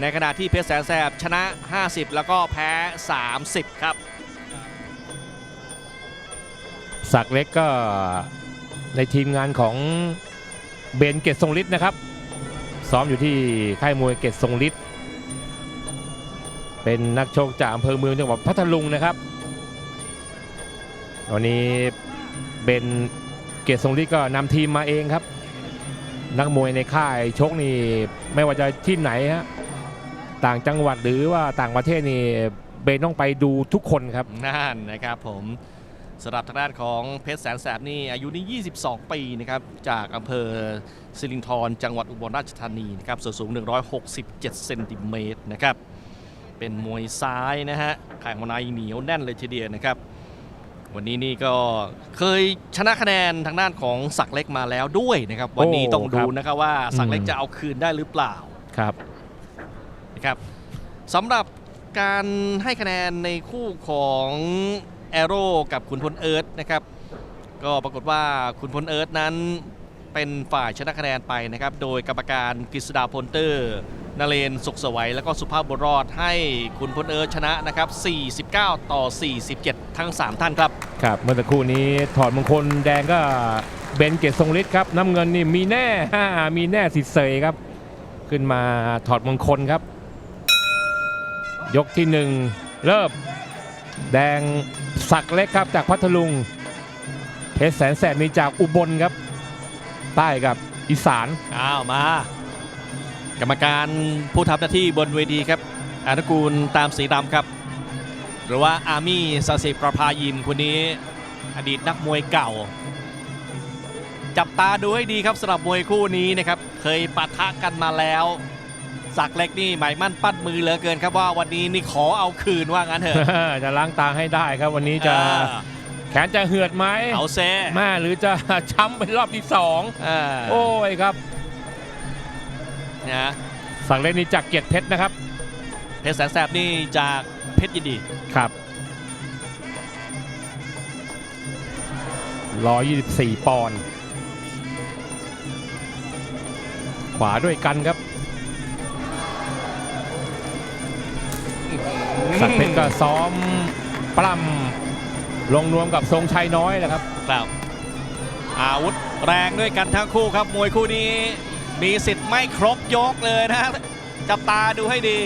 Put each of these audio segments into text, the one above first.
ในขณะที่เพชรแสนแสบชนะ 50 แล้วก็แพ้ 30 ครับศักเล็กก็ในทีมงานของเบนเกตทรงฤทธิ์นะครับ ซ้อมอยู่ที่ค่ายมวยเกตทรงฤทธิ์เป็นนักโชคจากอำเภอเมืองจังหวัดพัทลุงนะครับวันนี้เบนเกตทรงฤทธิ์ก็นำทีมมาเองครับ นักมวยในค่ายชกนี่ไม่ว่าจะที่ไหนฮะ ต่างจังหวัดหรือว่าต่างประเทศนี่เบนต้องไปดูทุกคนครับนั่นนะครับผมสำหรับทางด้านของเพชรแสนแสบนี่อายุนี่ 22 ปีนะครับจากอำเภอสิรินธรจังหวัดอุบลราชธานีนะครับส่วนสูง 167 เซนติเมตรนะครับเป็นมวยซ้ายนะฮะแข่งมาในเหนียวแน่นเลยทีเดียวนะครับ วันนี้นี่ก็เคยชนะคะแนนทางด้านของศักดิ์เล็กมาแล้วด้วยนะครับ วันนี้โอ้ต้องดูครับนะครับว่าศักดิ์เล็กอืมจะเอาคืนได้หรือเปล่าครับ นะครับสำหรับการให้คะแนนในคู่ของแอโร่กับขุนพลเอิร์ธนะครับ ก็ปรากฏว่าขุนพลเอิร์ธนั้นเป็นฝ่ายชนะคะแนนไปนะครับ โดยกรรมการกฤษดาพลเตอร์นเรนสุขสวัย แล้วก็สุภาพบุรอดให้ขุนพลเอิร์ธชนะนะครับ 49 ต่อ 47 ทั้ง 3 ท่านครับ ครับ เมื่อสักครู่นี้ถอดมงคลแดงก็เบนเกตทรงฤทธิ์ครับ น้ำเงินนี่มีแน่ มีแน่สิเสยครับ ขึ้นมาถอดมงคลครับ ยกที่หนึ่งเริ่มแดงสักเล็กครับจากพัทลุง เพชรแสนแสบมีจากอุบลครับ ใต้กับอีสานอ้าวมา กรรมการผู้ทำหน้าที่บนเวทีครับอนุกูลตามสีดำครับ หรือว่าอาร์มี่สสิประภายิมคนนี้ อดีตนักมวยเก่า จับตาดูให้ดีครับสำหรับมวยคู่นี้นะครับ เคยปะทะกันมาแล้ว สักดิ์เล็กนี่หมายมั่นปั้นมือเหลือเกินครับว่าวันนี้นี่ขอเอาคืนว่างั้นเถอะจะล้างตาให้ได้ครับวันนี้จะเออแขนจะเหือดไหมเอาเซแม่หรือจะช้ำเป็นรอบที่สองเออโอ้ยครับนะสักดิ์เล็กนี่จากเกียรติเพชรนะครับ เพชรแสนแสบนี่จากเพชรยินดีครับ124 ปอนด์ขวาด้วยกันครับ สักดิ์เพชรก็ซ้อมปล้ำลงนวมกับทรงชัยน้อยแหละครับ ครับอาวุธแรงด้วยกันทั้งคู่ครับ มวยคู่นี้มีสิทธิ์ไม่ครบยกเลยนะฮะจับตาดูให้ดี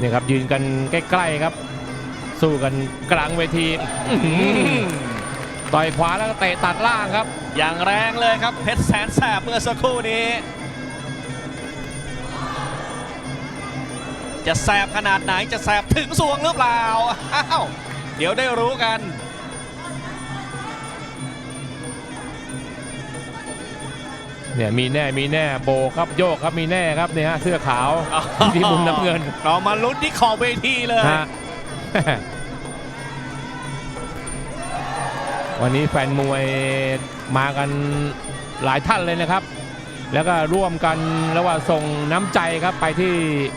นี่ครับยืนกันใกล้ๆครับ สู้กันกลางเวทีอื้อหือต่อยขวาแล้วก็เตะตัดล่างครับ อย่างแรงเลยครับเพชรแสนแสบเมื่อสักครู่นี้ จะแสบขนาดไหนจะแสบถึงสวงหรือเปล่าอ้าวเดี๋ยวได้รู้กันเนี่ยมีแน่มีแน่โบกครับโยกครับมีแน่ครับเนี่ยฮะเสื้อขาวที่มุมน้ำเงินเรามาลุ้นที่ขอบเวทีเลยฮะวันนี้แฟนมวยมากันหลายท่านเลยนะครับ แล้วก็ร่วมกันแล้วว่าส่งน้ำใจครับไปที่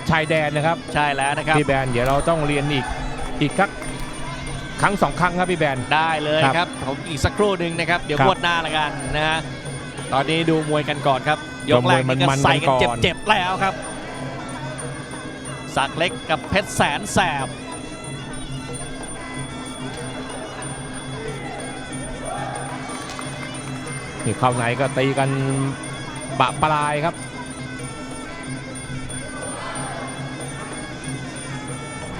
ชายแดนนะครับใช่แล้วนะครับพี่แบนเดี๋ยวเราต้องเรียนอีกอีกครั้งครั้งสองครั้งครับพี่แบนได้เลยครับครับผมอีกสักครู่หนึ่งนะครับเดี๋ยวครับงวดหน้าละกันนะฮะตอนนี้ดูมวยกันก่อนครับยกแรกดูมวยนี่ก็มันๆใส่กันกันก่อนเจ็บๆแล้วครับสักดิ์เล็กกับเพชรแสนแสบนี่เข้าไหนก็ตีกัน บะปลายครับ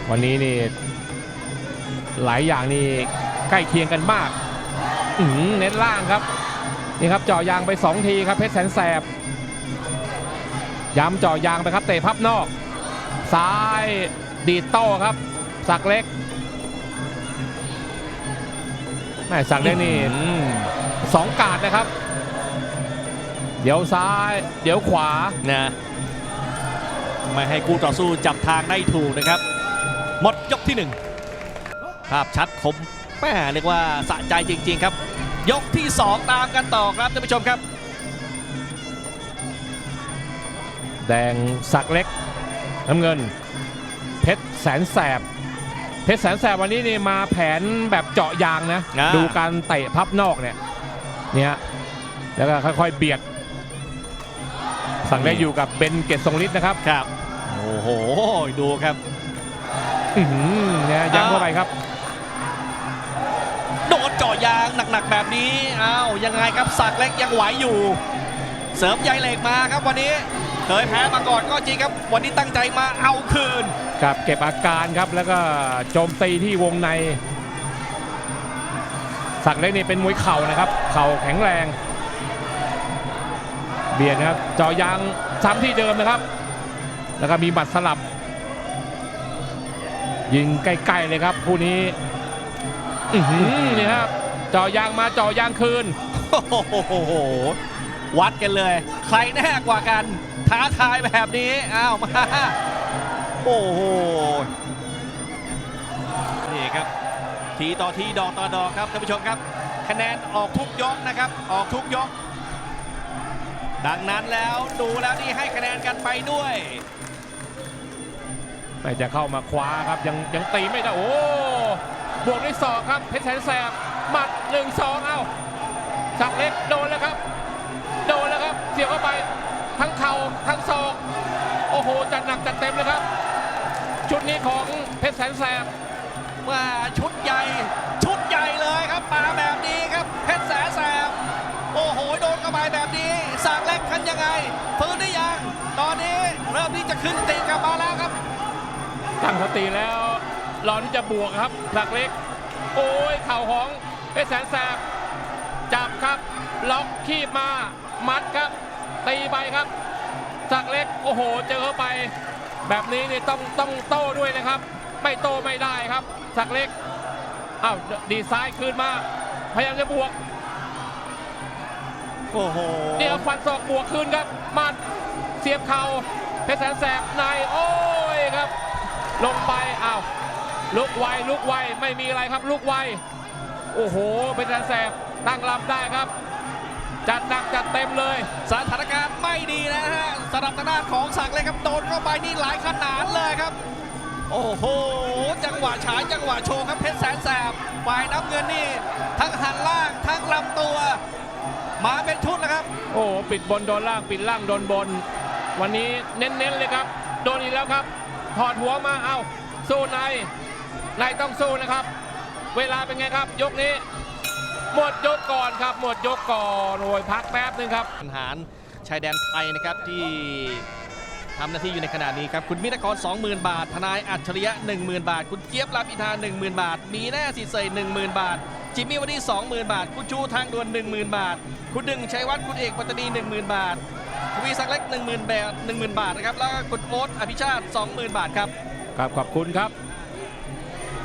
วันนี้นี่หลายอย่างนี่ใกล้เคียงกันมากอืเน้นล่างครับ นี่ครับเจาะยางไป 2 ทีครับเพชรแสนแสบ ย้ำเจาะยางไปครับเตะพับนอก ซ้ายดีโต้ครับ สักเล็กแม่สักเล็กนี่สองกาดนะครับ เดี๋ยวซ้าย เดี๋ยวขวานะไม่ให้คู่ต่อสู้จับทางได้ถูกนะครับ หมดยกที่หนึ่งภาพชัดคมแม่เรียกว่าสะใจจริง ๆ ครับ ยกที่สองตามกันต่อครับท่านผู้ชมครับ แดงสักเล็กน้ำเงิน เพชรแสนแสบเพชรแสนแสบวันนี้นี่มาแผนแบบเจาะยางนะอ่าดูการเตะพับนอกเนี่ยเนี่ยแล้วก็ค่อยๆเบียด สั่งได้อยู่กับเบนเกตทรงฤทธิ์นะครับ ครับ โอ้โห ดูครับอื้อหือเนี่ยย้ำเข้าไปครับ โดนเจาะยางหนักๆแบบนี้อ้าวยังไงครับสักดิ์เล็กยังไหวอยู่ เสริมใยเหล็กมาครับวันนี้ เคยแพ้มาก่อนก็จริงครับ วันนี้ตั้งใจมาเอาคืนกับเก็บอาการครับแล้วก็โจมตีที่วงใน สักดิ์เล็กนี่เป็นมวยเข่านะครับ เข่าแข็งแรง เบียดนะครับเจอยางซ้ำที่เดิมนะครับ แล้วก็มีบัตรสลับ ยิงใกล้ๆเลยครับคู่นี้นี่ครับเจอยางมาเจอยางคืนโอ้โหวัดกันเลย ใครแน่กว่ากัน ท้าทายแบบนี้อ้าวมาโอ้โหนี่ครับ ทีต่อทีดอกต่อดอกครับท่านผู้ชมครับ คะแนนออกทุกยกนะครับ ออกทุกยก ดังนั้นแล้วดูแล้วนี่ให้คะแนนกันไปด้วยไม่จะเข้ามาคว้าครับยังยังตีไม่ได้โอ้บวกด้วยศอกครับเพชรแสนแสบหมัดหนึ่งสองเอ้าสักดิ์เล็กโดนแล้วครับ โดนแล้วครับเสียบเข้าไปทั้งเข่าทั้งศอกโอ้โหจัดหนักจัดเต็มเลยครับ ชุดนี้ของเพชรแสนแสบว่าชุดใหญ่ชุดใหญ่ ขึ้นสติกลับมาแล้วครับ ตั้งสติแล้วรอที่จะบวกครับสักดิ์เล็ก โอ้ยเข่าของเพชรแสนแสบจับครับ ล็อกคีบมามัดครับ ตีไปครับสักดิ์เล็ก โอ้โห เจอเข้าไป แบบนี้นี่ต้องต้องโต้ด้วยนะครับ ไม่โต้ไม่ได้ครับ สักดิ์เล็กอ้าวดีไซน์คืนมา พยายามจะบวก โอ้โห เดี๋ยวฟันศอกบวกคืนครับมัดเสียบเข่า เพชรแสนแสบในโอ้ยครับ ลงไปอ้าวลุกไวลุกไวไม่มีอะไรครับลุกไวโอ้โหเพชรแสนแสบตั้งลำได้ครับ จัดหนักจัดเต็มเลย สถานการณ์ไม่ดีนะฮะสำหรับทางด้านของสักดิ์เล็กครับโดนเข้าไปนี่หลายขนาดเลยครับ โอ้โห จังหวะฉายจังหวะโชว์ครับเพชรแสนแสบฝ่ายน้ำเงินนี่ ทั้งหันล่างทั้งลำตัว มาเป็นชุดแล้วครับ โอ้โหปิดบนโดนล่างปิดล่างโดนบน วันนี้เน้นๆเลยครับ โดนอีกแล้วครับ ถอดหัวมาเอาสู้ในในต้องสู้นะครับ เวลาเป็นไงครับ ยกนี้ หมดยกก่อนครับ หมดยกก่อนโอ้ยพักแป๊บนึงครับทหารชายแดนไทยนะครับที่ทำหน้าที่อยู่ในขณะนี้ครับ คุณมิตรกร20,000 บาท ทนายอัจฉริยะ 10,000 บาท คุณเจี๊ยบลาพิธา 10,000 บาท มีแน่สิเซย10,000 บาท จิมมี่วันนี้20,000 บาท คุณชูทางด่วน 10,000 บาท คุณดึงชัยวัฒน์คุณเอกปัตตานี 10,000 บาท วีศักเล็ก 10,000 บาท10,000 บาทนะครับ แล้วก็คุณโอ๊ตอภิชาติ 20,000 บาทครับครับขอบคุณครับ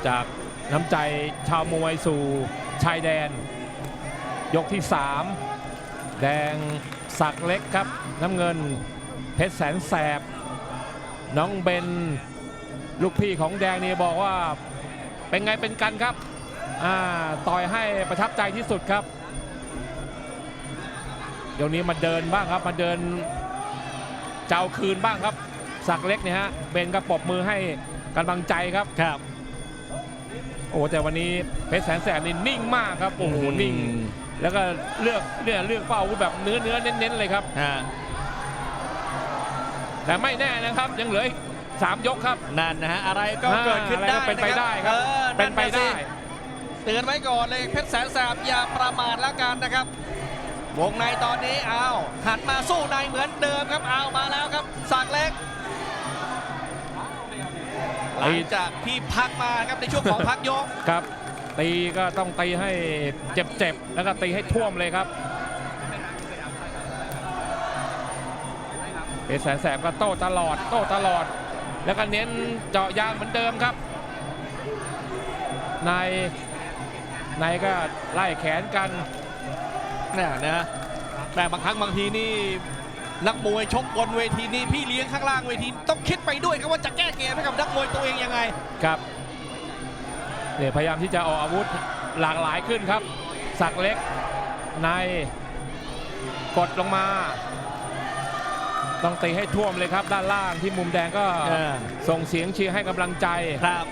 จากน้ำใจชาวมวยสู่ชายแดน ยกที่ 3 แดงสักเล็กครับ น้ำเงินเพชรแสนแสบ น้องเบนลูกพี่ของแดงนี่บอกว่าเป็นไงเป็นกันครับอ่าต่อยให้ประทับใจที่สุดครับ ดี๋ยวนี้มาเดินบ้างครับมาเดินเจ้าคืนบ้างครับ สักดิ์เล็กเนี่ยฮะเบนก็ปรบมือให้กำลังใจครับครับ โอ้แต่วันนี้เพชรแสนแสบนี่นิ่งมากครับโอ้โหนิ่ง แล้วก็เลือกเนี่ยเลือกเป้าอาวุธแบบเนื้อเนื้อเน้นๆเลยครับฮะแต่ไม่แน่นะครับยังเหลืออีกสามยกครับนั่นนะฮะอะไรก็เกิดขึ้นอะไรได้ก็เป็นไปได้ครับออเป็นไปได้ะสิเตือนไว้ก่อนเลยเพชรแสนแสบอย่าประมาทแล้วกันนะครับ วงในตอนนี้เอาหันมาสู้ในเหมือนเดิมครับเอามาแล้วครับสักดิ์เล็กหลังจากที่พักมาครับในช่วงของพักยกครับ ตีก็ต้องตีให้เจ็บๆแล้วก็ตีให้ท่วมเลยครับเพชรแสนแสบก็โต้ตลอด โต้ตลอด แล้วก็เน้นเจาะยางเหมือนเดิมครับในในก็ไล่แขนกันเนี่ยนะแต่บางครั้งบางทีนี่นักมวยชกบนเวทีนี่พี่เลี้ยงข้างล่างเวทีต้องคิดไปด้วยครับว่าจะแก้เกมให้กับนักมวยตัวเองยังไงครับเนี่ยพยายามที่จะออกอาวุธหลากหลายขึ้นครับ สักเล็กในกดลงมา ต้องตีให้ท่วมเลยครับ ด้านล่างที่มุมแดงก็เออส่งเสียงเชียร์ให้กำลังใจครับ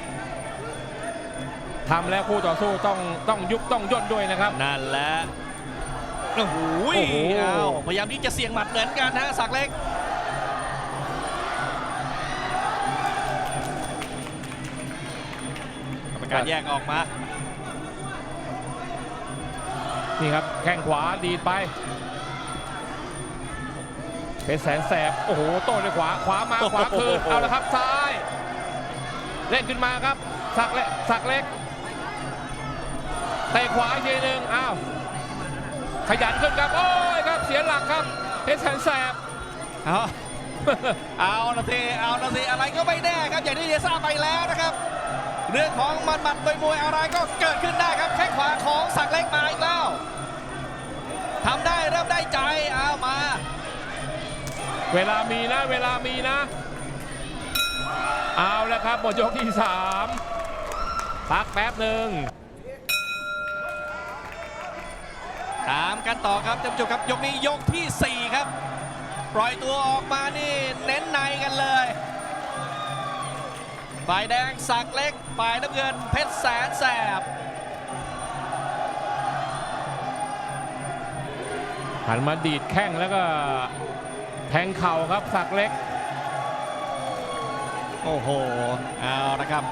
ทำแล้วคู่ต่อสู้ต้องต้องยุบต้องย่นด้วยนะครับ นั่นแหละ โอ้โหอาพยายามที่จะเสี่ยงหมัดเหมือนกันฮะสักเล็กกรรมการแยกออกมา นี่ครับ แข้งขวาดีดไปเพชรแสนแสบ โอ้โห โต้ด้วยขวา ขวามา ขวาคืน เอาละครับ ซ้าย เล่นขึ้นมาครับ สักเล็กสักเล็ก เตะขวาอีกทีหนึ่งอ้าว ขยันขึ้นครับ โอ้ยครับเสียหลักครับเพชรแสนแสบเอาเอาละสิเอาละสิอะไรก็ไม่แน่ครับอย่างที่เดียทราบไปแล้วนะครับ เรื่องของมันมัดโดยมวยอะไรก็เกิดขึ้นได้ครับแข้งขวาของสักดิ์เล็กมาอีกแล้วทำได้เริ่มได้ใจเอามา เวลามีนะเวลามีนะ เอาแล้วครับหมดยกที่สามพักแป๊บหนึ่ง ตามกันต่อครับท่านผู้ชมครับยกนี้ยกที่ 4 ครับ ปล่อยตัวออกมานี่เน้นในกันเลยฝ่ายแดงสักดิ์เล็กฝ่ายน้ำเงินเพชรแสนแสบหันมาดีดแข้งแล้วก็แทงเข่าครับสักเล็ก โอ้โห เอาละครับ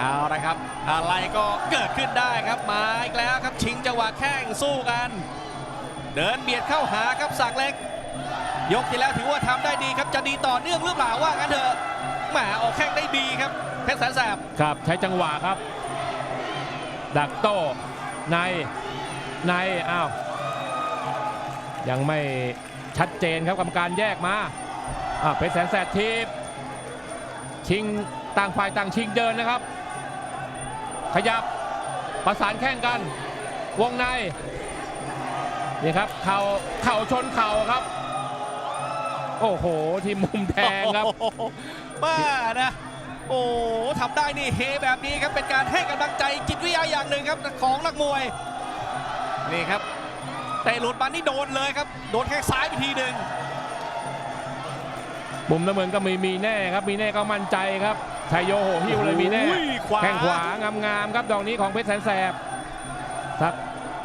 เอาละครับ อะไรก็เกิดขึ้นได้ครับมาอีกแล้วครับชิงจังหวะแข้งสู้กัน เดินเบียดเข้าหาครับสักเล็ก ยกที่แล้วถือว่าทำได้ดีครับจะดีต่อเนื่องหรือเปล่าว่างั้นเถอะแหมออกแข้งได้ดีครับเพชรแสนแสบครับใช้จังหวะครับ ดักโต้ในในอ้าวยังไม่ชัดเจนครับกรรมการแยกมาอ่าเพชรแสนแสบทีบชิงต่างฝ่ายต่างชิงเดินนะครับ ขยับประสานแข้งกัน วงในนี่ครับเข่าเข่าชนเข่าครับ โอ้โห ที่มุมแทงครับโอ้โหบ้านะโอ้โหทำได้นี่เฮแบบนี้ครับเป็นการให้กำลังใจจิตวิทยาอย่างหนึ่งครับของนักมวย นี่ครับเตะหลุดมานี่โดนเลยครับ โดนแข้งซ้ายไปทีหนึ่งมุมน้ำเงินก็มีมีแน่ครับมีแน่ก็มั่นใจครับ ชัยโยโหหิ้วเลยมีแน่โอ้ยขวาแข้งขวางามๆครับดอกนี้ของเพชรแสนแสบครับ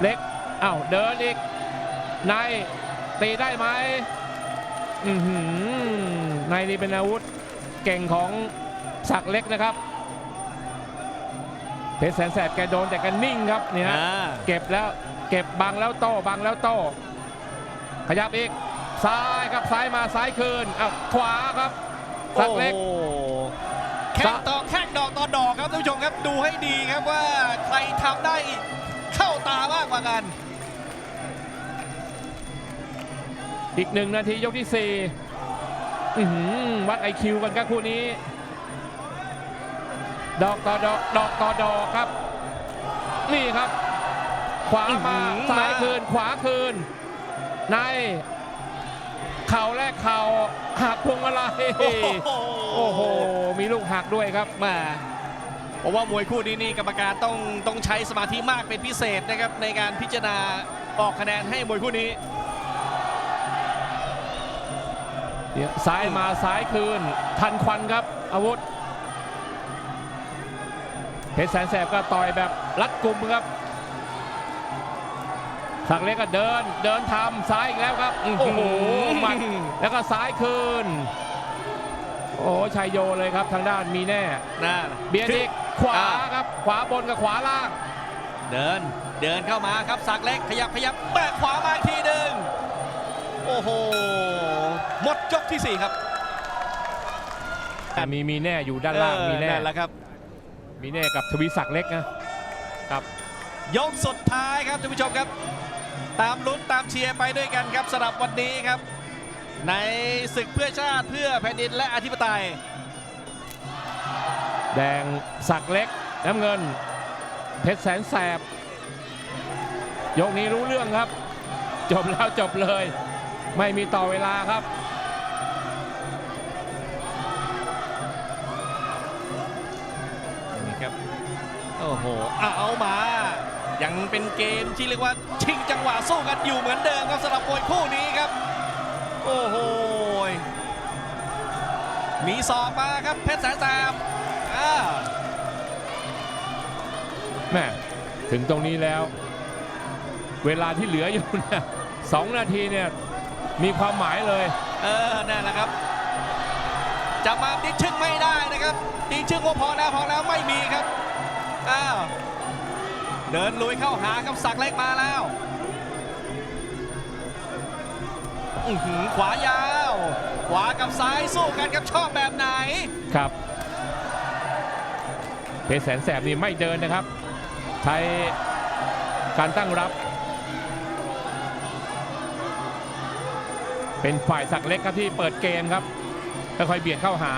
เล็กอ้าวเดินอีกในตีได้ไหมอือหือในนี่เป็นอาวุธเก่งของศักดิ์เล็กนะครับเพชรแสนแสบแกโดนแต่แกนิ่งครับเนี่ยฮะอ่าเก็บแล้วเก็บบังแล้วโต้บังแล้วโต้ขยับอีกซ้ายครับซ้ายมาซ้ายคืนอ้าวขวาครับสักดิ์เล็กโอ้โห แข้งต่อแข้งดอกต่อดอกครับท่านผู้ชมครับดูให้ดีครับว่าใครทำได้เข้าตามากกว่ากัน อีกหนึ่งนาทียกที่สี่อื้อหือวัดไอคิวกันครับคู่นี้ ดอกต่อดอกดอกต่อดอกครับ นี่ครับ ขวามาอื้อหือซ้ายมาคืนขวาคืน ใน เข่าแรกเข่าหักพวงมาลัย โอ้โหโอ้โห มีลูกหักด้วยครับมาผมว่ามวยคู่นี้นี่กรรมการต้องต้องใช้สมาธิมากเป็นพิเศษนะครับในการพิจารณาออกคะแนนให้มวยคู่นี้ซ้ายมาซ้ายคืน ทันควันครับ อาวุธเพชรแสนแสบก็ต่อยแบบรัดกุมครับสักเล็กก็เดินเดินทำซ้ายอีกแล้วครับอื้อหืโอ้อโหหมัดแล้วก็ซ้ายคืน โอ้ชัยโยเลยครับทางด้านมีแน่น่าเบียร์อีกขวาครับ ขวาบนกับขวาล่าง เดินเดินเข้ามาครับสักเล็กขยับขยับแบกขวามาอีกทีหนึ่งโอ้โหหมดยกที่สี่ครับแต่มีมีแน่อยู่ด้านล่างเออมีแน่นั่นแหละครับ มีแน่กับทวีศักดิ์เล็กนะครับยกสุดท้ายครับท่านผู้ชมครับ ตามลุ้นตามเชียร์ไปด้วยกันครับสำหรับวันนี้ครับ ในศึกเพื่อชาติเพื่อแผ่นดินและอธิปไตย แดงสักดิ์เล็กน้ำเงิน เพชรแสนแสบ ยกนี้รู้เรื่องครับ จบแล้วจบเลย ไม่มีต่อเวลาครับนี่ครับโอ้โหเอามา ยังเป็นเกมที่เรียกว่าชิงจังหวะสู้กันอยู่เหมือนเดิมครับสำหรับมวยคู่ มีสอบมาครับเพชรแสนแสบอ่าแม่ถึงตรงนี้แล้ว เวลาที่เหลืออยู่เนี่ยสองนาทีเนี่ยมีความหมายเลย เออนั่นแหละครับ จะมาดิชชึ่งไม่ได้นะครับดิชชึ่งว่าพอแล้วพอแล้วไม่มีครับอ้าวเดินลุยเข้าหากับสักดิ์เล็กมาแล้วอื้อหือขวายาว ขวากับซ้ายสู้กันครับชอบแบบไหน ครับ เพชรแสนแสบนี่ไม่เดินนะครับ ใช้การตั้งรับ เป็นฝ่ายสักดิ์เล็กครับที่เปิดเกมครับค่อยๆเบียดเข้าหา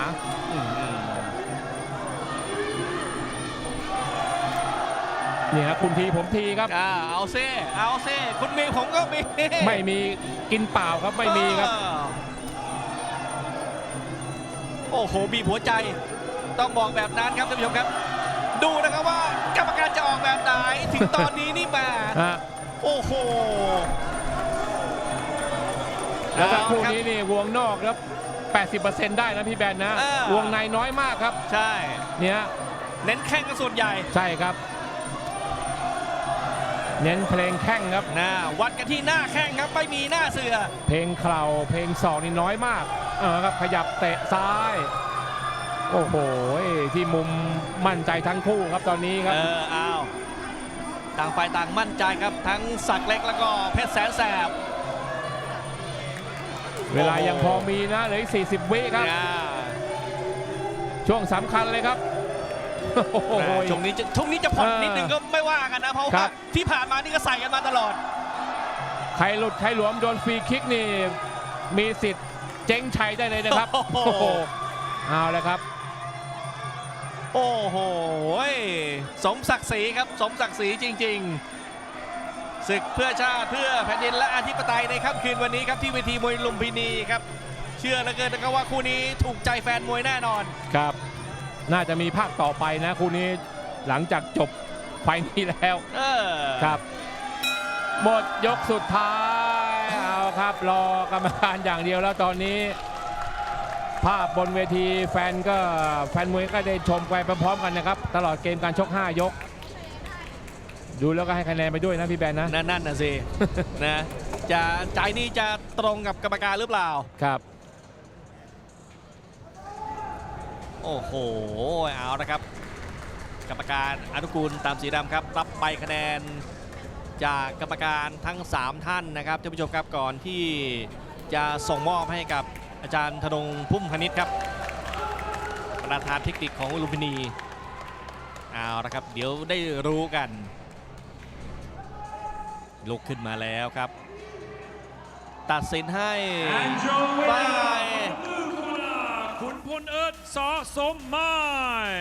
นี่ครับคุณทีผมทีครับอ่าเอาเซ่เอาเซ่คุณมีผมก็มี ไม่มีกินเปล่าครับไม่มีครับเออ โอ้โหบีบหัวใจ ต้องบอกแบบนั้นครับท่านผู้ชมครับ ดูนะครับว่ากรรมการจะออกแบบไหนถึงตอนนี้นี่แหมาฮะโอ้โหแล้วก็เอาคู่รับนี้นี่วงนอกครับ80%ได้นะพี่แบนนะเออวงในน้อยมากครับ ใช่ เนี่ยเน้นแข่งกันส่วนใหญ่ ใช่ครับ เน้นเพลงแข้งครับนะวัดกันที่หน้าแข้งครับ ไม่มีหน้าเสือ เพลงเข่าเพลงศอกนี่น้อยมาก เออครับขยับเตะซ้าย โอ้โหที่มุมมั่นใจทั้งคู่ครับตอนนี้ครับ เออเอาต่างฝ่ายต่างมั่นใจครับทั้งสักดิ์เล็กแล้วก็เพชรแสนแสบ เวลายังพอมีนะเหลืออีก40 วิครับอ่าช่วงสำคัญเลยครับโอ้โห ช่วงนี้จะช่วงนี้จะผ่อนเออนิดนึงก็ไม่ว่ากันนะ เพราะครัว่าบ ที่ผ่านมานี่ก็ใส่กันมาตลอด ใครหลุดใครหลวมโดนฟรีคิกนี่ มีสิทธิ์ เจ๊งชัยได้เลยนะครับ โอ้โหโอ้โหเอาเลยครับ โอ้โห สมศักดิ์ศรีครับ สมศักดิ์ศรีจริง ๆ ศึกเพื่อชาติเพื่อแผ่นดินและอธิปไตยในค่ำคืนวันนี้ครับที่เวทีมวยลุมพินีครับ เชื่อเหลือเกินนะครับว่าคู่นี้ถูกใจแฟนมวยแน่นอน ครับ น่าจะมีภาคต่อไปนะคู่นี้หลังจากจบไฟล์นี้แล้ว เออ ครับ หมดยกสุดท้ายเอา ครับ รอกรรมการอย่างเดียวแล้วตอนนี้ ภาพบนเวทีแฟนก็แฟนมวยก็ได้ชมไปพร้อมๆกันนะครับ ตลอดเกมการชก 5 ยก ดูแล้วก็ให้คะแนนไปด้วยนะพี่แบนนะ นั่นนั่นน่ะสิ นะ จะใจนี่จะตรงกับกรรมการหรือเปล่า ครับ โอ้โห เอาละครับ กรรมการอนุกูลตามสีดำครับ รับใบคะแนน จากกรรมการทั้ง 3 ท่านนะครับท่านผู้ชมครับก่อนที่จะส่งมอบให้กับอาจารย์ธนงพุ่มพนิษฐ์ครับ ประธานเทคนิคของลุมพินีเอาละครับเดี๋ยวได้รู้กัน ลุกขึ้นมาแล้วครับ ตัดสินให้ And your ฝ่า winner, ยคุณพลเอิร์ธสอสมหมาย